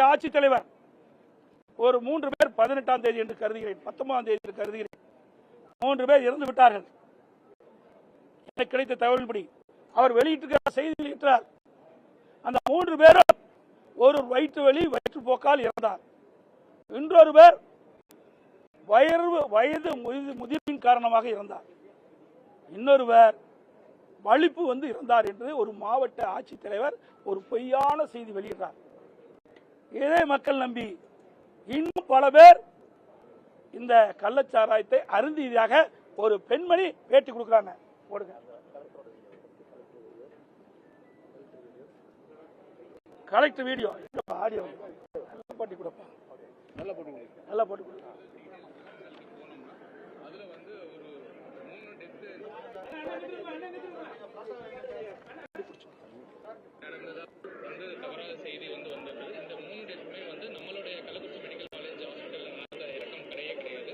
மாவட்ட ஆட்சித்தலைவர். ஒரு மூன்று பேர் பதினெட்டாம் தேதி என்று கருதுகிறேன். பத்தொன்பதாம் தேதி என்று கருதுகிறேன். மூன்று பேர் இறந்து விட்டார்கள். எனக்கு கிடைத்த தகவலின்படி அவர் வெளியிட்டிருக்கிறார் செய்தி வெளியிட்டார் அந்த மூன்று பேரும் ஒரு வயிற்று வலி வயிற்றுப்போக்கால் இறந்தார். இன்னொரு பேர் வயது வயது முதிர்வின் காரணமாக இறந்தார். இன்னொருவர் வலிப்பு வந்து இறந்தார் என்று ஒரு மாவட்ட ஆட்சித்தலைவர் ஒரு பொய்யான செய்தி வெளியிட்டார் இதே மக்கள் நம்பி இன்னும் பல பேர் இந்த கள்ளச்சாராயத்தை அருந்தியதாக ஒரு பெண்மணி பேட்டி கொடுக்குறாங்க. போடுங்க. Collector video audio. நல்லா போட்டி கொடுப்பா. நல்லா போட்டு நல்லா போட்டு கொடு. வந்து தவறான செய்தி வந்து வந்தது இந்த மூணு டெஸ்ட்டுமே வந்து நம்மளுடைய கள்ளக்குறிச்சி மெடிக்கல் காலேஜ் ஹாஸ்பிட்டலில் நடந்த இறக்கம் கிடையவே கிடையாது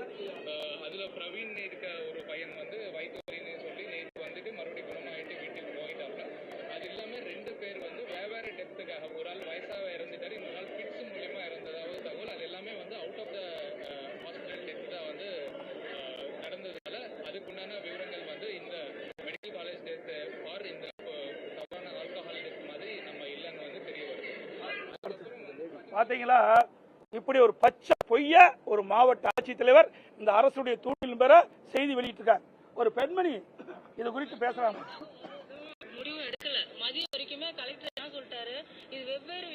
அஹ் அதுல பிரவீன் இருக்க ஒரு பையன் வந்து வயிற்று வலின்னு சொல்லி நேற்று வந்துட்டு மறுபடியும் குணமாயிட்டு வீட்டுக்கு போயிட்டாங்க அது இல்லாமல் ரெண்டு பேர் வந்து வெவ்வேறு டெத்துக்காக ஒரு ஆள் வயசாக இறந்துட்டாரு இன்னொரு ஆள் பிட்ஸ் மூலியமா இறந்ததாவது தகவல். அது எல்லாமே வந்து out of the hospital death தான் வந்து நடந்ததால் நடந்ததுனால அதுக்குண்டான விவரங்கள் வந்து இந்த மெடிக்கல் காலேஜ் டெத் ஃபார் இந்த uh, தவறான ஆல்கஹால் டெத் மாதிரி நம்ம இல்லைன்னு வந்து தெரிய வருது. பாத்தீங்களா? இப்படி ஒரு பச்சை பொய்ய ஒரு மாவட்ட ஆட்சித்தலைவர் இந்த அரசுடைய தூண்டில் பெற செய்தி வெளியிட்டிருக்கார். ஒரு பெண்மணி இது குறித்து பேசுறாங்க முடிவு எடுக்கல. மதியம் வரைக்குமே கலெக்டர் என்ன சொல்லிட்டாரு? இது வெவ்வேறு